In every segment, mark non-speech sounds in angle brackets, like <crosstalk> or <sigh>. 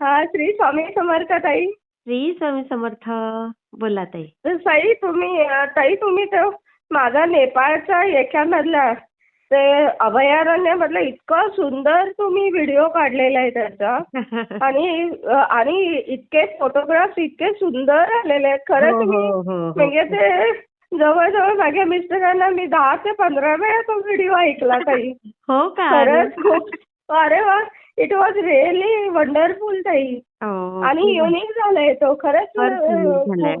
हा श्री स्वामी समर्थ ताई. श्री स्वामी समर्थ. बोला ताई. तर ताई तुम्ही ताई तुम्ही तो माझा नेपाळचा याच्यामधला ते अभयारण्यामधलं इतकं सुंदर तुम्ही व्हिडिओ काढलेला आहे त्याचा. <laughs> आणि आणि इतके फोटोग्राफ्स इतके सुंदर आलेले आहेत. खरंच हो, हो, हो. म्हणजे ते जवळजवळ माझ्या मिस्टरांना मी दहा ते पंधरा वेळा तो व्हिडिओ ऐकला ताई. <laughs> हो का? खरंच खूप अरे वा. इट वॉज रिअली वंडरफुल ताई हो, आणि युनिक झालाय तो खरंच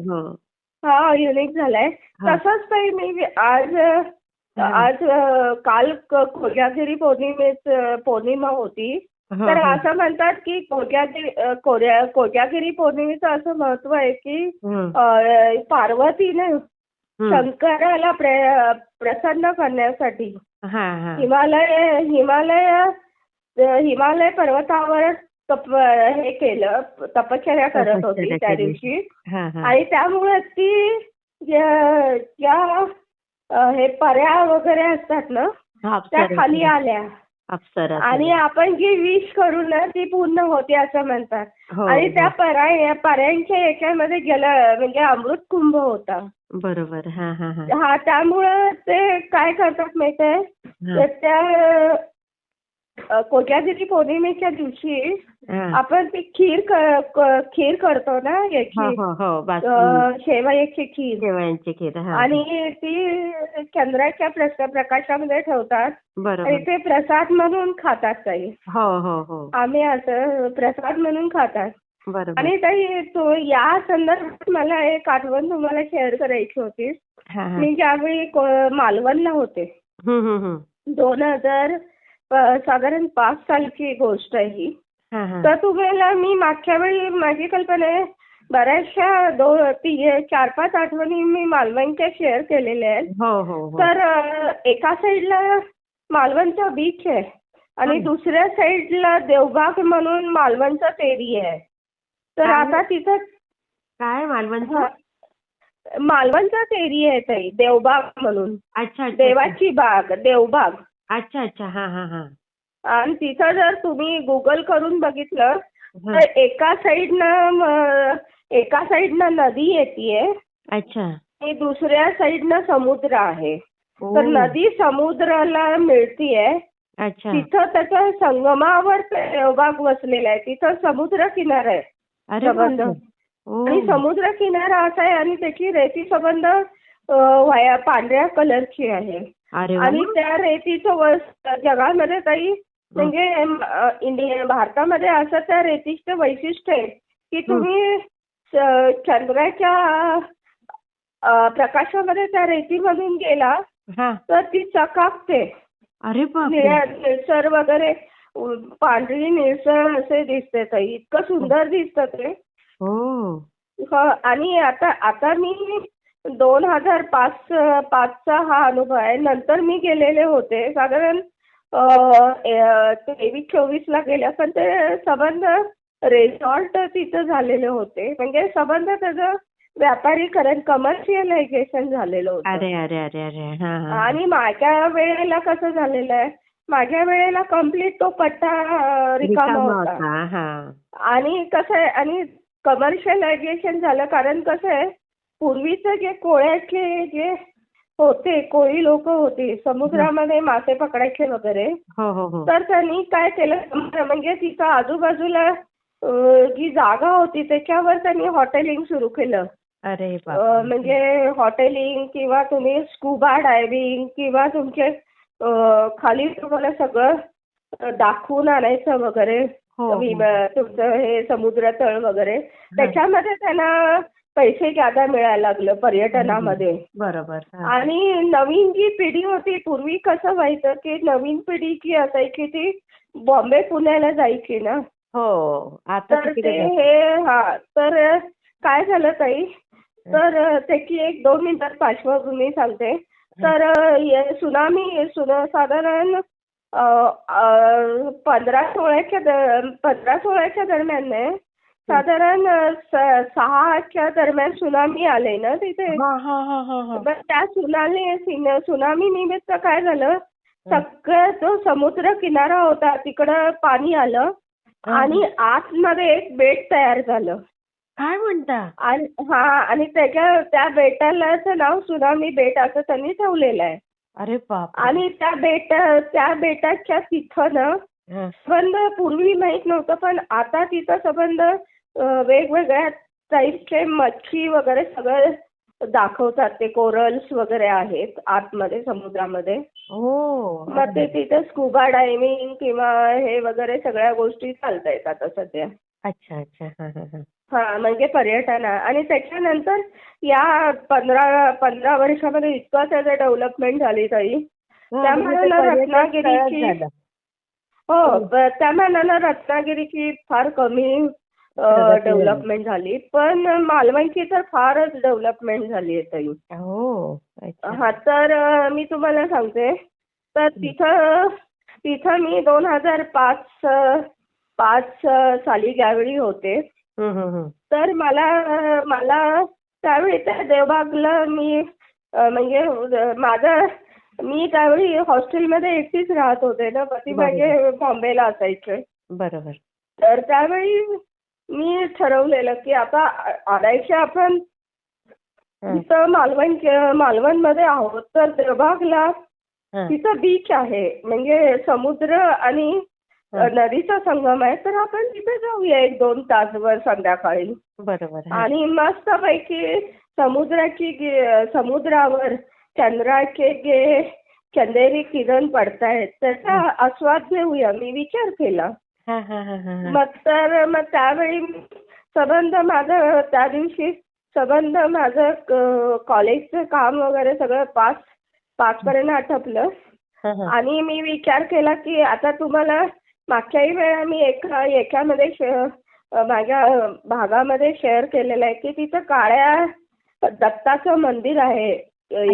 हो हा युनिक झालाय हा. तसंच ताई मी आज हा. आज काल क- कोजागिरी पौर्णिमेच पौर्णिमा होती हो, तर हो. असं म्हणतात की कोजा कोजागिरी पौर्णिमेचं असं महत्त्व आहे की हं, पार्वतीने हं. शंकराला प्र- प्रसन्न करण्यासाठी हा हा हिमालय हिमालय हिमालय पर्वतावर तप हे केलं तपश्चर्या करत होती त्या. दिवशी. आणि त्यामुळे ती ज्या हे पऱ्या वगैरे असतात ना त्या खाली आल्या. आणि आपण जी विश करू ना ती पूर्ण होते असं म्हणतात. हो, आणि त्या हो. पऱ्या पऱ्यांच्या याच्यामध्ये गेलं म्हणजे अमृत कुंभ होता. बरोबर. हा हा हा. हा त्यामुळं ते काय करतात माहितीये. तर त्या कोजागिरी पौर्णिमेच्या दिवशी हा. आपण ती खीर क- क- खीर करतो ना हो याची. हो हो अ, बासुंदी. शेवयाची खीर. शेवयांची खीर हा. आणि ती चंद्राच्या प्रस- प्रकाशामध्ये ठेवतात. आणि बरोबर ते प्रसाद म्हणून खातात ताई. हो हो हो. आम्ही असं प्रसाद म्हणून खातात. बरोबर. आणि ताई तो या संदर्भात मला एक आठवण तुम्हाला शेअर करायची होती. हा हा. मी ज्यावेळी को- मालवणला होते. हं, हं, हं. दोन हजार साधारण पाच सालची गोष्ट आहे ही. तर तुम्हाला मी मागच्या वेळी माझी कल्पना आहे बऱ्याचशा दो ती चार पाच आठवणी मी मालवणच्या शेअर केलेल्या आहेत. हो हो हो. तर एका साईडला मालवणचा बीच आहे आणि. दुसऱ्या साईडला देवबाग म्हणून मालवणचाच एरिया आहे. तर? आता तिथं काय मालवणचं? मालवणचाच एरिया आहे ताई देवबाग म्हणून. अच्छा. देवाची बाग देवबाग. अच्छा अच्छा हा हा हा आणि तिथं जर तुम्ही गुगल करून बघितलं हा. तर एका साईडनं म- एका साईडनं नदी येतीये अच्छा आणि दुसऱ्या साईडनं समुद्र आहे. तर नदी समुद्राला मिळतीये अच्छा तिथं त्याच्या संगमावर देवबाग वसलेला आहे तिथं समुद्र किनारा आहे अरे संबंध. बापरे. आणि समुद्र किनारा असा आहे आणि त्याची रेती संबंध अ, व्हाया पांढऱ्या कलरची आहे. आणि त्या रेतीचं वस जगामध्ये काही म्हणजे इंडिया भारतामध्ये असं त्या रेतीचं वैशिष्ट्य आहे की तुम्ही चंद्राच्या प्रकाशामध्ये त्या रेतीमधून गेला तर ती चकाकते. अरे निळसर वगैरे पांढरी निळसर असे दिसते ताई. इतकं सुंदर दिसतं ते. हो. हो आणि आता आता मी दोन हजार पाच पाचचा हा अनुभव आहे. नंतर मी गेलेले होते. साधारण तेवीस चोवीसला गेल्या पण ते संबंध रेसॉर्ट तिथं झालेले होते. म्हणजे संबंध त्याचं व्यापारीकरण कमर्शियलायझेशन झालेलं होतं. अरे अरे अरे अरे आणि माझ्या वेळेला कसं झालेलं आहे? माझ्या वेळेला कंप्लीट तो पट्टा रिकामा होता. हा. आणि कसं आहे आणि कमर्शियलायझेशन झालं. कारण कसं आहे पूर्वीचं जे कोळ्याचे जे होते कोळी लोक होती समुद्रामध्ये मासे पकडायचे वगैरे हो हो हो. तर त्यांनी काय केलं म्हणजे तिथं आजूबाजूला जी जागा होती त्याच्यावर त्यांनी हॉटेलिंग सुरू केलं. अरे. म्हणजे हॉटेलिंग किंवा तुम्ही स्कुबा डायव्हिंग किंवा तुमचे खाली तुम्हाला सगळं दाखवून आणायचं वगैरे तुमचं हे समुद्र तळ वगैरे त्याच्यामध्ये त्यांना पैसे जादा मिळायला लागलं पर्यटनामध्ये. बरोबर. आणि नवीन जी पिढी होती पूर्वी कसं व्हायचं की नवीन पिढी जी असायची ती बॉम्बे पुण्याला जायची ना? हो आता तर ते. हे हा तर काय झालं ताई? तर त्याची एक दोन मिनिटात पार्श्वभूमी सांगते. तर सुनामी सुना साधारण पंधरा सोळाच्या पंधरा सोळाच्या दरम्यान साधारण अ, स- सहाच्या दरम्यान सुनामी आले ना तिथे? हा हा हा हा हा. त्या सुनामी सुनामी निमित्त काय झालं? सगळं जो समुद्र किनारा होता तिकडं पाणी आलं. आणि आतमध्ये एक बेट तयार झालं. काय म्हणता? आणि हा आणि त्याच्या त्या बेटालाचं नाव सुनामी बेट असं त्यांनी ठेवलेलं आहे. अरे बाप आणि त्या बेट त्या बेटाच्या तिथं ना संबंध पूर्वी माहीत नव्हतं पण आता तिथं संबंध वेगवेगळ्या टाईपचे मच्छी वगैरे सगळं दाखवतात. ते कोरल्स वगैरे आहेत आतमध्ये समुद्रामध्ये. हो मग ते तिथे स्कुबा डायव्हिंग किंवा हे वगैरे सगळ्या गोष्टी चालत आहेत आता सध्या अच्छा अच्छा. हा हा हा. हा म्हणजे पर्यटन. आहे. आणि त्याच्यानंतर या पंधरा पंधरा वर्षामध्ये इतकं त्याचं डेव्हलपमेंट झाली ताई. हा, त्या म्हणजे ते मानानं पर्यटन रत्नागिरीची- स्थळच झालं. हो ब- त्या मानानं रत्नागिरीची फार कमी. डेव्हलपमेंट झाली. पण मालवणची तर फारच डेव्हलपमेंट झाली आहे ताई. हो अच्छा. हा तर मी तुम्हाला सांगते. तर तिथं तिथं मी दोन हजार पाच पाच साली ज्यावेळी होते. तर मला मला त्यावेळी त्या देवबागला मी म्हणजे माझं मी त्यावेळी हॉस्टेलमध्ये एकटीच राहत होते ना पती. माझे बॉम्बेला असायचे. बरोबर. तर त्यावेळी मी ठरवलेलं की आता आणायचे आपण तिथं मालवण मालवणमध्ये आहोत तर देवबागला. तिथं बीच आहे म्हणजे समुद्र आणि. नदीचा संगम आहे तर आपण तिथे जाऊया एक दोन तासभर संध्याकाळी बरोबर. आणि मस्तपैकी समुद्राची गे- समुद्रावर चंद्राचे जे चंदेरी किरण पडतायत त्याचा आस्वाद घेऊया मी विचार केला. मग तर मग त्यावेळी संबंध माझं त्या दिवशी संबंध माझं कॉलेजचं काम वगैरे सगळं पाच पाचपर्यंत आटपलं. आणि मी विचार केला की आता तुम्हाला मागच्याही वेळा मी एका एकामध्ये माझ्या भागामध्ये शेअर केलेलं आहे की तिथं काळ्या दत्ताचं मंदिर आहे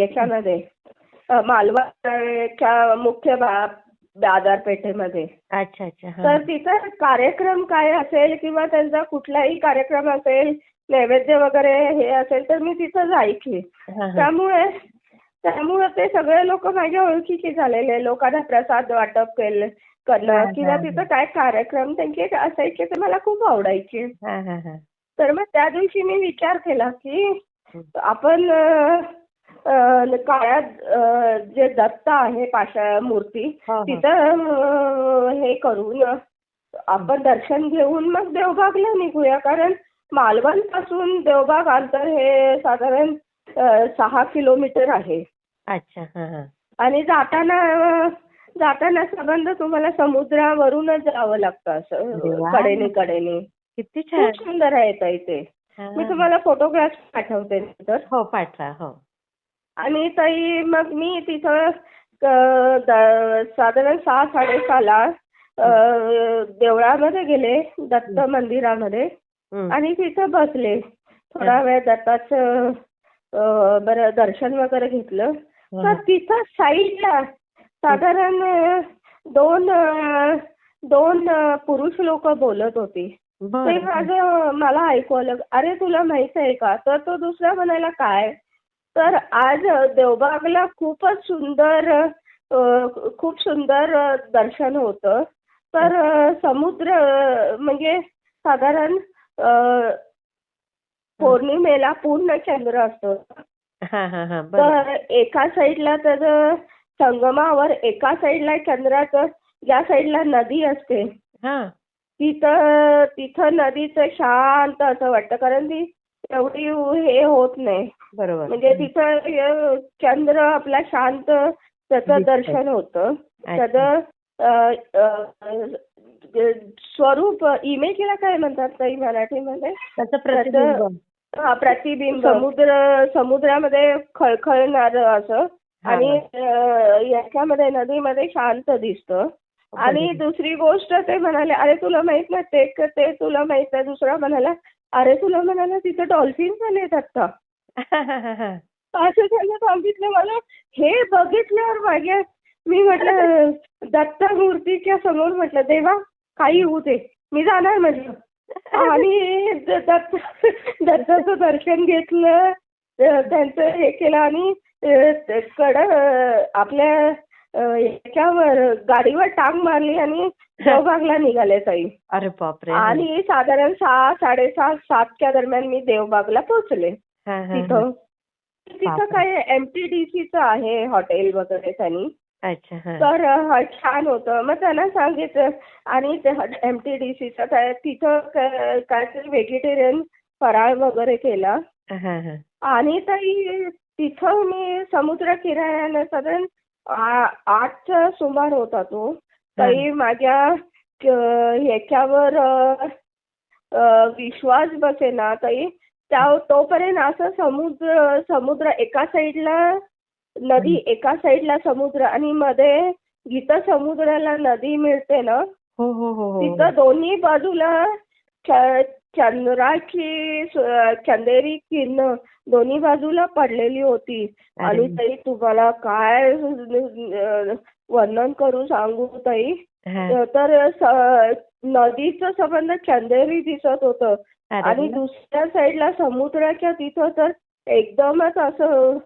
याच्यामध्ये. अ, मालवणच्या मुख्य बा बाजारपेठेमध्ये अच्छा अच्छा हा. तर तिथं कार्यक्रम काय असेल किंवा त्यांचा कुठलाही कार्यक्रम असेल नैवेद्य वगैरे हे असेल तर मी तिथं जायची हा, हा. त्यामुळे त्यामुळे ते सगळे लोक माझ्या ओळखीचे झालेले लोकांना प्रसाद वाटप केलं हा, करणं किंवा हा. तिथं काय कार्यक्रम त्यांचे असायचे ते मला खूप आवडायचे हा, हा, हा. तर मग त्या दिवशी मी विचार केला की. आपण अ, अ, जे दत्त आहे पाषा मूर्ती. तिथं हे करून आपण दर्शन घेऊन मग देवबागला निघूया. कारण मालवणपासून देवबाग अंतर हे साधारण सहा किलोमीटर आहे. अच्छा आणि जाताना जाताना संबंध तुम्हाला समुद्रावरूनच जावं लागतं असं. कडेने कडेने. किती छान. सुंदर आहे हा. मी तुम्हाला फोटोग्राफ पाठवते नंतर. हो पाठवा हो. आणि ताई मग मी तिथं द- साधारण सहा साडेसहाला देवळामध्ये गेले दत्त मंदिरामध्ये. आणि तिथं बसले. थोडा वेळ दत्ताचं बरं दर्शन वगैरे घेतलं. तर. तिथं साईडला साधारण दोन दोन पुरुष लोक बोलत होती. ते माझं मला ऐकू आलं अरे तुला माहीत आहे का? तर तो दुसरा म्हणाला काय? तर आज देवबागला खूपच सुंदर खूप सुंदर दर्शन होतं. तर समुद्र म्हणजे साधारण पौर्णिमेला पूर्ण चंद्र असतो. तर एका साईडला त्याचं संगमावर एका साईडला चंद्राचं ज्या साईडला नदी असते. हा. तिथं तिथं नदीचं शांत असं वाटतं. कारण ती एवढी हे होत नाही. बरोबर. म्हणजे तिथं चंद्र आपला शांत त्याचं. दर्शन होतं. त्याचं स्वरूप इमेजला काय म्हणतात ताई मराठीमध्ये? त्याचं हा प्रतिबिंब. समुद्र समुद्रामध्ये खळखळणार असं. आणि याच्यामध्ये नदीमध्ये शांत दिसतं. आणि. दुसरी गोष्ट ते म्हणाले अरे तुला माहीत नाही ते तुला माहीत नाही. दुसरा म्हणाला अरे तुला म्हणाला तिथं डॉल्फिन आलेत आता. असं त्यांना सांगितलं मला. हे बघितल्यावर मागे मी म्हटलं दत्ता मूर्तीच्या समोर म्हटलं देवा काही होऊ दे. मी जाणार म्हटलं. आणि दत्त दत्ताचं दर्शन घेतलं. त्यांचं हे केलं आणि कड आपल्या याच्यावर गाडीवर टांग मारली आणि <laughs> देवबागला निघाले ताई. अरे बापरे. आणि साधारण सहा साडेसहा सातच्या दरम्यान मी देवबागला पोहोचले. तिथं तिथं. काय एमटीडीसीचं आहे हॉटेल वगैरे त्यांनी. अच्छा तर छान होतं. मग त्यांना सांगितलं आणि एम टी डी सीचं काय तिथं काहीतरी व्हेजिटेरियन फराळ वगैरे केला. आणि ताई तिथं मी समुद्र किनाऱ्यानं साधारण आ- आठच्या सुमार होता तो. ताई माझ्या ह्याच्यावर विश्वास बसेना. ताई त्या तोपर्यंत असं समुद्र समुद्र एका साईडला नदी एका साईडला समुद्र आणि मध्ये जिथं समुद्राला नदी मिळते ना हो हो हो तिथं दोन्ही बाजूला चंद्राची चंदेरी किरण दोन्ही बाजूला पडलेली होती. आणि ताई तुम्हाला काय वर्णन करू सांगू ताई. तर नदीचं संबंध चंदेरी दिसत होतं. आणि. दुसऱ्या साईडला समुद्राच्या तिथं तर एकदमच असं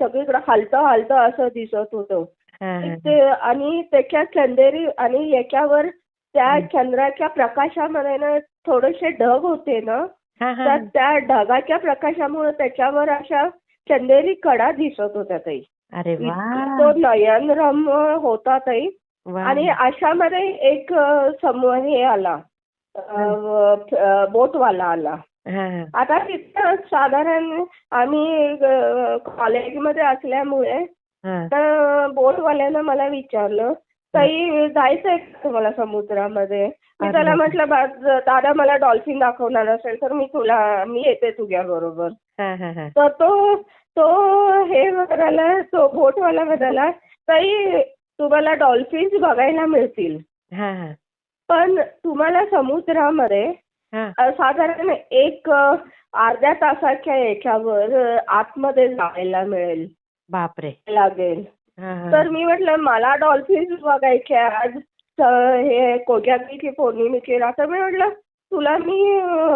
सगळीकडे हलतं हलतं असं दिसत होतं. ते आणि त्याच्या चंदेरी आणि याच्यावर त्या चंद्राच्या प्रकाशामध्ये ना थोडेसे ढग होते ना हा, हा, तर त्या ढगाच्या प्रकाशामुळे त्याच्यावर अशा चंदेरी कडा दिसत होत्या ताई. अरे वा. तो नयनरम्य होता ताई. वा. आणि अशामध्ये एक अ, समूह हे आला. अ, बोटवाला आला. हा, हा. आता तिथं साधारण आम्ही अ, कॉलेजमध्ये असल्यामुळे हा. तर बोटवाल्यानं मला विचारलं ताई जायचंय का तुम्हाला समुद्रामध्ये मी त्याला. म्हटलं "बा- दादा मला डॉल्फिन दाखवणार असेल तर मी तुला मी येते तुझ्या बरोबर. तर तो तो हे म्हणाला तो बोटवाला म्हणाला ताई तुम्हाला डॉल्फिन्स बघायला मिळतील. पण तुम्हाला समुद्रामध्ये साधारण एक अर्ध्या तासाच्या याच्यावर आतमध्ये जायला मिळेल बापरे लागेल. तर मी म्हटलं मला डॉल्फिन्स बघायचे आज हे कोजागिरीची पौर्णिमेची रात्र मी म्हटलं तुला मी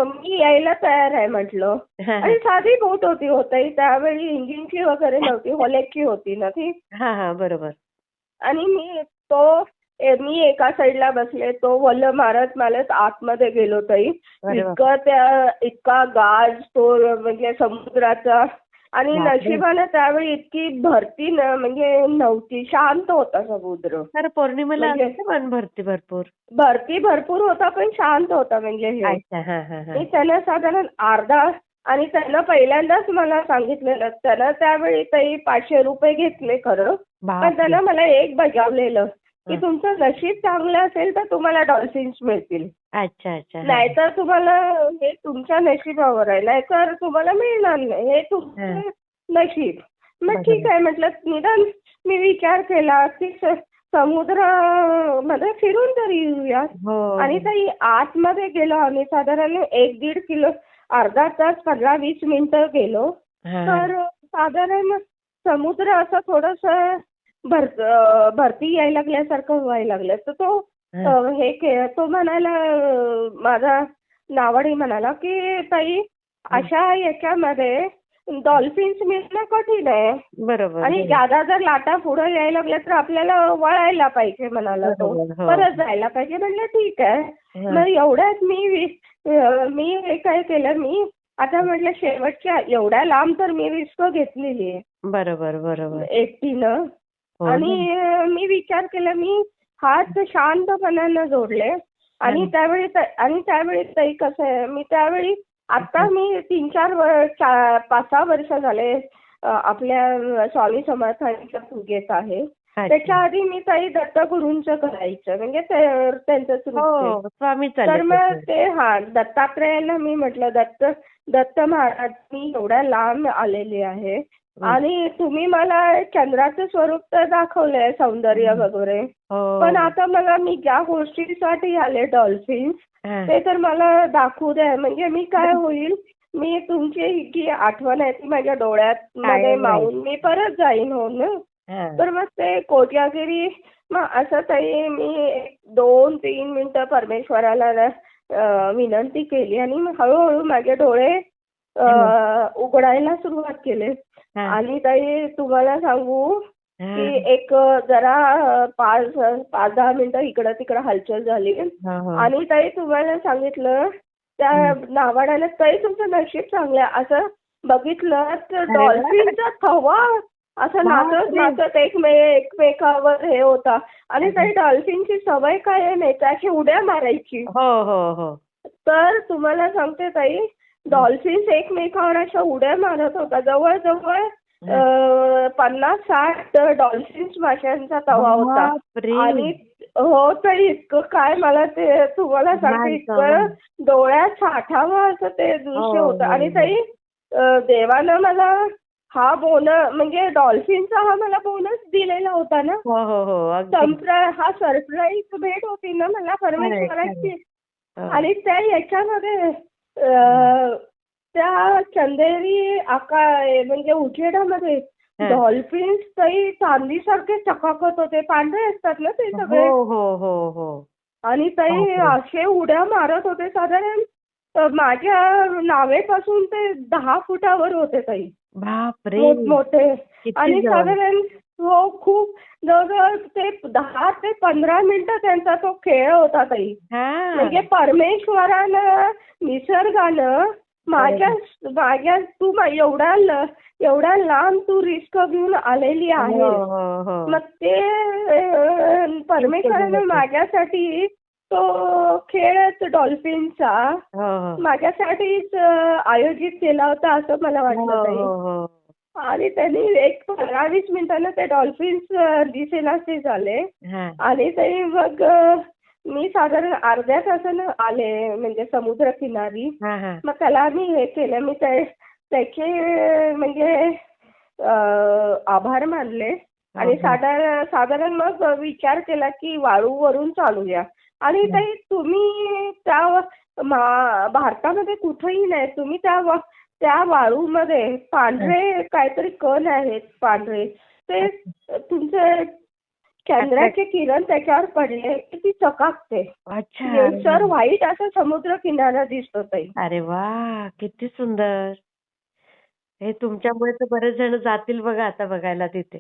मी यायला तयार आहे म्हटलं. आणि साधी बोट होती होती त्यावेळी इंजिनची वगैरे नव्हती होलेकची होती ना ती. हा हा बरोबर. आणि मी तो मी एका साईडला बसले. तो वल्ल मारत मारत आतमध्ये गेलो ताई. इतकं त्या इतका गाज तो म्हणजे समुद्राचा आणि. नशिबानं त्यावेळी इतकी भरती न म्हणजे नव्हती शांत होता समुद्र. तर पौर्णिमेला म्हणजे- असते पण भरती भरपूर. भरती भरपूर होता पण शांत होता म्हणजे हे. हा हा हा. मी त्यानं साधारण अर्धा आणि त्यानं पहिल्यांदाच मला सांगितलेलं त्यानं त्यावेळी ताई पाचशे रुपये घेतले खरं. पण. त्यानं मला एक बजावलेलं. की. तुमचं नशीब चांगलं असेल तर तुम्हाला डॉल्फिन्स मिळतील अच्छा अच्छा. नाहीतर तुम्हाला हे तुमच्या नशिबावर आहे नाहीतर तुम्हाला मिळणार नाही हे तुमचं. नशीब मग. ठीक आहे म्हटलं निदान मी विचार केला की स- समुद्रामध्ये फिरून तरी येऊया हो आणि ताई आतमध्ये गेलो आम्ही साधारण एक दीड किलो अर्धा तास पंधरा वीस मिनिटं गेलो. तर साधारण समुद्र असं थोडस भरती यायला लागल्यासारखं व्हायला लागलं तर तो हा. अं, हे के तो म्हणाला अं, माझा नावाडी म्हणाला की ताई अशा याच्यामध्ये डॉल्फिन्स मिळणं कठीण आहे बरोबर आणि बरोबर. ज्यादा जर लाटा पुढे यायला लागल्या तर आपल्याला वळायला पाहिजे म्हणाला तो बरोबर, हो. परत जायला पाहिजे म्हणलं ठीक आहे हा. मग एवढ्यात मी अं, मी हे काय केलं मी आता म्हटलं शेवटच्या एवढ्या लांब तर मी रिस्क घेतलेली आहे बरोबर बरोबर एकटीनं हो. आणि अं, मी विचार केला मी हात शांतपणानं जोडले आणि हं. त्यावेळी आणि त्यावेळी ताई कसं आहे मी त्यावेळी आता मी तीन चार पाच सहा वर्ष झाले आपल्या स्वामी समर्थांच्या पूजेत आहे. त्याच्या आधी मी ताई दत्तगुरूंचं करायचं म्हणजे ते- त्यांचंच रूप ते. हो स्वामी तर मग. ते हा दत्तात्रेयाला मी म्हटलं दत्त दत्त महाराज मी एवढ्या लांब आलेली आहे हं. आणि तुम्ही मला चंद्राचं स्वरूप तर दाखवलंय सौंदर्य. वगैरे. हो. पण आता मला मी ज्या गोष्टीसाठी आले डॉल्फिन्स. ते तर मला दाखवू द्या. म्हणजे मी काय होईल मी तुमची जी आठवण आहे ती माझ्या डोळ्यात मध्ये मावून मी परत जाईन हो ना. तर मग ते कोजागिरी मग असं ताई मी एक दोन तीन मिनिटं परमेश्वराला विनंती केली आणि हळूहळू माझे डोळे उघडायला सुरुवात केले. आणि ताई तुम्हाला सांगू. की एक जरा पाच पाच दहा मिनिटं इकडं तिकडं हालचाल झाली. आणि ताई तुम्हाला सांगितलं त्या नावाड्याला ताई तुमचं नशीब चांगलं असं बघितलं तर. डॉल्फिनचा थवा असं नाचत. नाचत एकमे एकमेकावर हे होता आणि ताई डॉल्फिनची सवय काय आहे? अशी उड्या मारायची हो हो हो तर तुम्हाला सांगते ताई डॉल्फिन्स एकमेकावर अशा उड्या मारत होता. जवळजवळ पन्नास साठ डॉल्फिन्स माशांचा तवा होता. आणि हो तर इतकं काय मला ते तुम्हाला सांगते इतकं डोळ्यात साठावं असं ते दृश्य हो, होतं. हो, आणि हो. ताई अं, देवानं मला हा बोन म्हणजे डॉल्फिनचा हा मला बोनस दिलेला होता ना. हो हो हो हा सरप्राईज भेट होती ना मला परमेश्वराची. हो. आणि त्या याच्यामध्ये त्या चंदेरी आका म्हणजे उजेडामध्ये हा. डॉल्फिन्स ताई चांदीसारखे चकाकत होते. पांढरे असतात ना ते सगळे? हो हो हो हो. आणि ताई बापरे. असे उड्या मारत होते. साधारण माझ्या नावेपासून ते दहा फुटावर होते ताई बापरे. किती आणि. साधारण हो खूप जवळजवळ ते दहा ते पंधरा मिनिटं त्यांचा तो खेळ होता ताई. हा. म्हणजे परमेश्वरानं निसर्गानं माझ्या माझ्या तू मा- एवढ्या ल- एवढ्या लांब तू रिस्क घेऊन आलेली हो आहे. हो हो. मग ते अं, परमेश्वरानं माझ्यासाठी तो खेळ डॉल्फिनचा हो हो. माझ्यासाठीच अं, आयोजित केला होता असं मला वाटलं हो ताई. हो हो. आणि त्यांनी एक पंधरा वीस मिनिटानं ते डॉल्फिन्स दिसेनासे झाले. आणि ते मग मी साधारण अर्ध्या तासानं आले म्हणजे समुद्र किनारी मग त्याला आम्ही हे केलं. मी ते त्याचे म्हणजे आभार मानले. आणि. साधारण साधारण मग विचार केला की वाळूवरून चालूया. आणि. ताई तुम्ही त्या मा- भारतामध्ये कुठेही नाही. तुम्ही त्या त्या वाळूमध्ये पांढरे काहीतरी कण आहेत पांढरे. ते तुमचे चंद्राचे किरण त्याच्यावर पडले की ती चकाकते. सर व्हाईट असा समुद्र किनारा दिसतो ताई. अरे वा किती सुंदर. हे तुमच्यामुळे तर बरेच जण जातील बघा आता बघायला तिथे.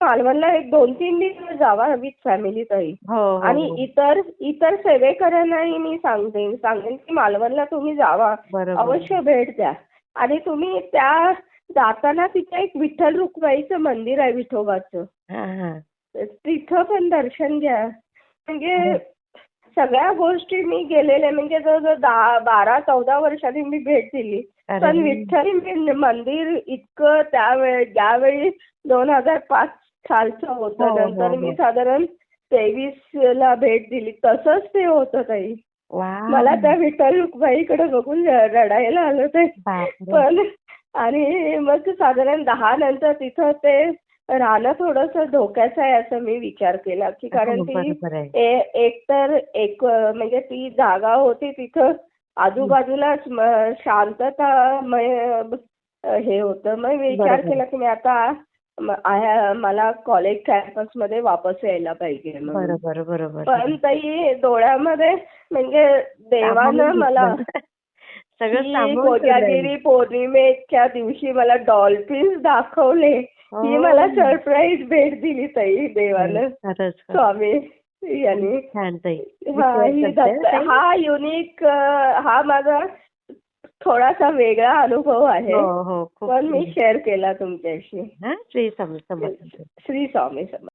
मालवणला एक दोन तीन दिवस जावा विथ फॅमिली ताई. हो हो आणि हो. इतर इतर सेवेकरांनाही मी सांगते सांगेन की मालवणला तुम्ही जावा. अवश्य भेट द्या. आणि तुम्ही त्या जाताना तिथे एक विठ्ठल रुक्माईचं मंदिर आहे विठोबाचं हा हा तिथं पण दर्शन घ्या म्हणजे हो. सगळ्या गोष्टी मी गेलेल्या म्हणजे जवळजवळ दहा बारा चौदा वर्षांनी मी भेट दिली पण. विठ्ठल मंदिर इतकं त्यावेळी ज्यावेळी दोन हजार पाच सालचं होतं हो, नंतर हो. मी साधारण तेवीस ला भेट दिली तसंच ते होतं ताई वा मला त्या विठ्ठल रुक्माईकडे बघून रडायला आलं ते बापरे. पण आणि मग साधारण दहा नंतर तिथं ते राहणं थोडंसं धोक्याचं आहे असं मी विचार केला की कारण हो, ती आहे ए- एक तर एक म्हणजे ती जागा होती तिथं शांततामय अं, हे होतं मग मी विचार. केला की मी आता आया- मला कॉलेज कॅम्पसमध्ये वापस यायला पाहिजे म्हणून. बरोबर बरोबर पण ताई डोळ्यामध्ये म्हणजे देवानं सामावून मला घेतलं. सगळं की सामावून कोजागिरी. पौर्णिमेच्या दिवशी मला डॉल्फिन्स दाखवले ही हो. मला सरप्राईज भेट दिली ताई देवानं खरंच खरंच. स्वामी यांनी छान ताई हा ही विश्वास करते दत्त- ताई. हा युनिक हा माझा थोडासा वेगळा अनुभव आहे. हो हो. पण मी. शेअर केला तुमच्याशी. हा श्री स्वामी समर्थ. श्री स्वामी समर्थ.